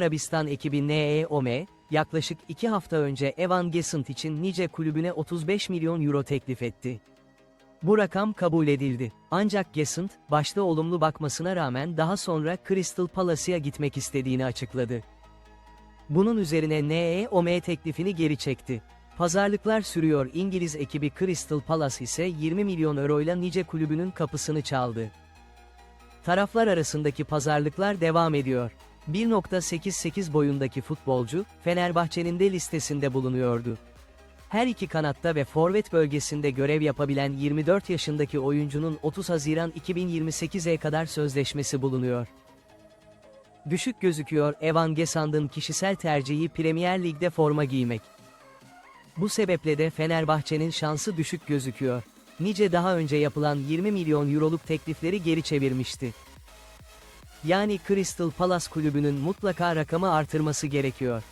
Arabistan ekibi NEOM, yaklaşık iki hafta önce Evan Gesant için Nice kulübüne 35 milyon euro teklif etti. Bu rakam kabul edildi. Ancak Gesant, başta olumlu bakmasına rağmen daha sonra Crystal Palace'a gitmek istediğini açıkladı. Bunun üzerine NEOM teklifini geri çekti. Pazarlıklar sürüyor İngiliz ekibi Crystal Palace ise 20 milyon euroyla Nice kulübünün kapısını çaldı. Taraflar arasındaki pazarlıklar devam ediyor. 1.88 boyundaki futbolcu, Fenerbahçe'nin de listesinde bulunuyordu. Her iki kanatta ve forvet bölgesinde görev yapabilen 24 yaşındaki oyuncunun 30 Haziran 2028'e kadar sözleşmesi bulunuyor. Düşük gözüküyor Evan Gesand'ın kişisel tercihi Premier Lig'de forma giymek. Bu sebeple de Fenerbahçe'nin şansı düşük gözüküyor. Nice daha önce yapılan 20 milyon euroluk teklifleri geri çevirmişti. Yani Crystal Palace kulübünün mutlaka rakamı artırması gerekiyor.